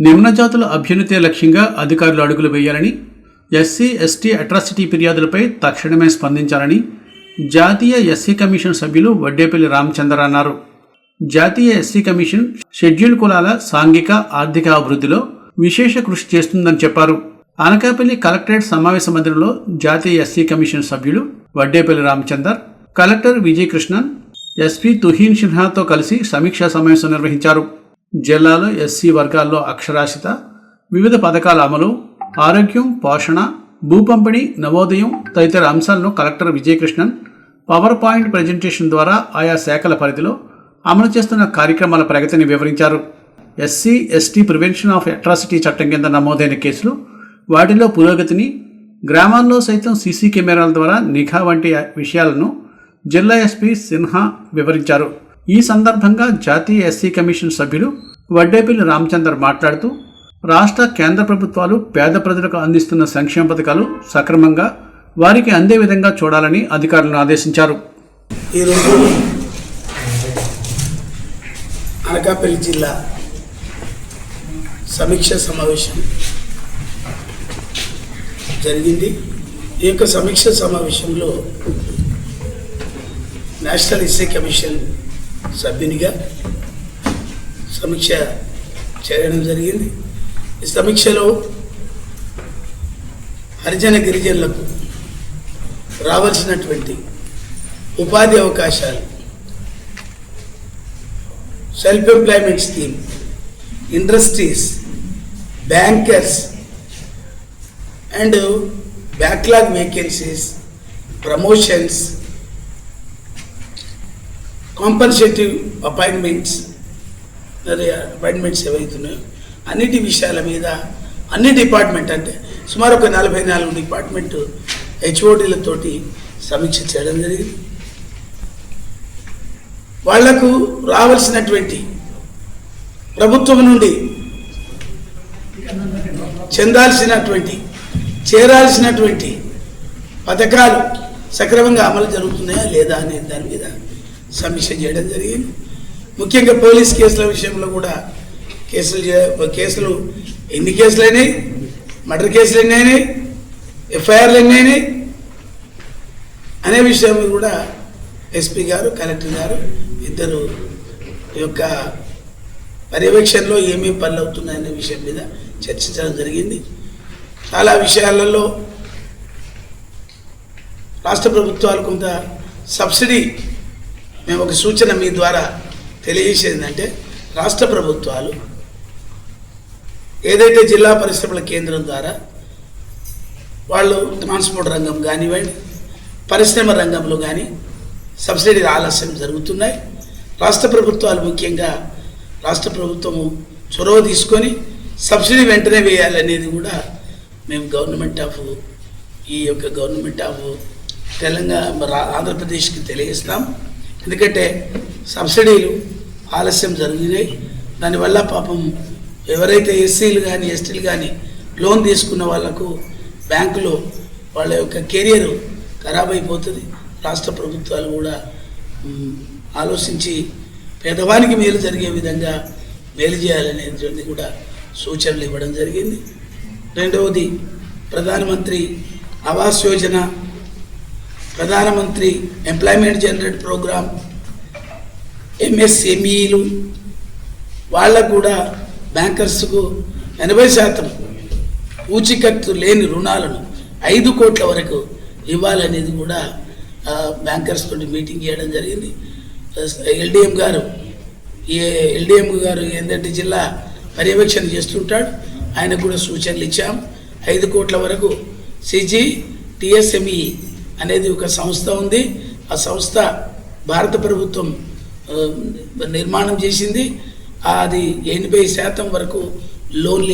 నిమ్నజాతుల అభ్యున్నతే లక్ష్యంగా అధికారులు అడుగులు వేయాలని ఎస్సీ ఎస్టీ అట్రాసిటీ ఫిర్యాదులపై తక్షణమే స్పందించాలని జాతీయ ఎస్సీ కమిషన్ సభ్యులు వడ్డేపల్లి రామచంద్ర అన్నారు. జాతీయ ఎస్సీ కమిషన్ షెడ్యూల్ కులాల సాంఘిక ఆర్థిక అభివృద్ధిలో విశేష కృషి చేస్తుందని చెప్పారు. అనకాపల్లి కలెక్టరేట్ సమావేశ మందిరంలో జాతీయ ఎస్సీ కమిషన్ సభ్యులు వడ్డేపల్లి రామచందర్ కలెక్టర్ విజయకృష్ణన్ ఎస్పీ తుహీన్ సిన్హాతో కలిసి సమీక్షా సమావేశం నిర్వహించారు. జిల్లాలో ఎస్సీ వర్గాల్లో అక్షరాస్యత వివిధ పథకాల అమలు ఆరోగ్యం పోషణ భూపంపిణీ నవోదయం తదితర అంశాలను collector Vijayakrishnan power point presentation ద్వారా ఆయా శాఖల పరిధిలో అమలు చేస్తున్న కార్యక్రమాల ప్రగతిని వివరించారు. SC ST prevention of atrocity చట్టం కింద నమోదైన కేసులు వాటిలో పురోగతిని గ్రామాల్లో సైతం సీసీ కెమెరాల ద్వారా నిఘా వంటి విషయాలను జిల్లా ఎస్పీ సిన్హా వివరించారు. ఈ సందర్భంగా జాతీయ ఎస్సీ కమిషన్ సభ్యులు వడ్డేపల్లి రామచందర్ మాట్లాడుతూ రాష్ట్ర కేంద్ర ప్రభుత్వాలు పేద ప్రజలకు అందిస్తున్న సంక్షేమ పథకాలు సక్రమంగా వారికి అందే విధంగా చూడాలని అధికారులను ఆదేశించారు. ఈరోజు అనకాపల్లి జిల్లా సమీక్ష సమావేశం జరిగింది. ఈ యొక్క సమీక్ష సమావేశంలో నేషనల్ ఎస్సీ కమిషన్ సభ్యునిగా సమీక్ష చేయడం జరిగింది. ఈ సమీక్షలో హరిజన గిరిజనులకు రావాల్సినటువంటి ఉపాధి అవకాశాలు self employment scheme industries bankers and backlog vacancies promotions compensative appointments appointments ఏవైతున్నాయో అన్నిటి విషయాల మీద అన్ని డిపార్ట్మెంట్ అంటే సుమారు ఒక నలభై నాలుగు డిపార్ట్మెంట్ హెచ్ఓడీలతోటి సమీక్ష చేయడం జరిగింది వాళ్ళకు రావాల్సినటువంటి ప్రభుత్వం నుండి చెందాల్సినటువంటి చేరాల్సినటువంటి పథకాలు సక్రమంగా అమలు జరుగుతున్నాయా లేదా అనే దాని మీద సమీక్ష చేయడం జరిగింది. ముఖ్యంగా పోలీస్ కేసుల విషయంలో కూడా కేసులు కేసులు ఎన్ని కేసులు అయినాయి మర్డర్ కేసులు ఎన్ని అయినాయి ఎఫ్ఐఆర్లు ఎన్ని అయినాయి అనే విషయం కూడా ఎస్పీ గారు కలెక్టర్ గారు ఇద్దరు యొక్క పర్యవేక్షణలో ఏమేమి పనులు అవుతున్నాయనే విషయం మీద చర్చించడం జరిగింది. చాలా విషయాలలో రాష్ట్ర ప్రభుత్వాలు కొంత సబ్సిడీ మేము ఒక సూచన మీ ద్వారా తెలియజేసేది ఏంటంటే రాష్ట్ర ప్రభుత్వాలు ఏదైతే జిల్లా పరిశ్రమల కేంద్రం ద్వారా వాళ్ళు ట్రాన్స్పోర్ట్ రంగం కానివ్వండి పరిశ్రమ రంగంలో కానీ సబ్సిడీలు ఆలస్యం జరుగుతున్నాయి. రాష్ట్ర ప్రభుత్వాలు ముఖ్యంగా రాష్ట్ర ప్రభుత్వము చొరవ తీసుకొని సబ్సిడీ వెంటనే వేయాలనేది కూడా మేము గవర్నమెంట్ ఆఫ్ ఈ యొక్క గవర్నమెంట్ ఆఫ్ తెలంగాణ రా- ఆంధ్రప్రదేశ్కి తెలియజేస్తాం. ఎందుకంటే సబ్సిడీలు ఆలస్యం జరిగినాయి. దానివల్ల పాపం ఎవరైతే ఎస్సీలు కానీ ఎస్టీలు కానీ లోన్ తీసుకున్న వాళ్ళకు బ్యాంకులో వాళ్ళ యొక్క కెరియర్ ఖరాబ్ అయిపోతుంది. రాష్ట్ర ప్రభుత్వాలు కూడా ఆలోచించి పేదవానికి మేలు జరిగే విధంగా మేలు చేయాలనేటువంటి కూడా సూచనలు ఇవ్వడం జరిగింది. రెండవది ప్రధానమంత్రి ఆవాస్ యోజన ప్రధానమంత్రి ఎంప్లాయ్మెంట్ జనరేట్ ప్రోగ్రామ్ ఎంఎస్ఎంఈలు వాళ్ళకు కూడా బ్యాంకర్స్కు ఎనభై శాతం పూచికత్తు లేని రుణాలను ఐదు కోట్ల వరకు ఇవ్వాలనేది కూడా బ్యాంకర్స్ తోటి మీటింగ్ చేయడం జరిగింది. ఎల్డిఎం గారు ఏ ఎల్డిఎం గారు ఏంటంటే జిల్లా పర్యవేక్షణ చేస్తుంటాడు. ఆయనకు కూడా సూచనలు ఇచ్చాం. ఐదు కోట్ల వరకు సిజీ టిఎస్ఎంఈ అనేది ఒక సంస్థ ఉంది. ఆ సంస్థ భారత ప్రభుత్వం నిర్మాణం చేసింది. అది ఎనభై శాతం వరకు లోన్లు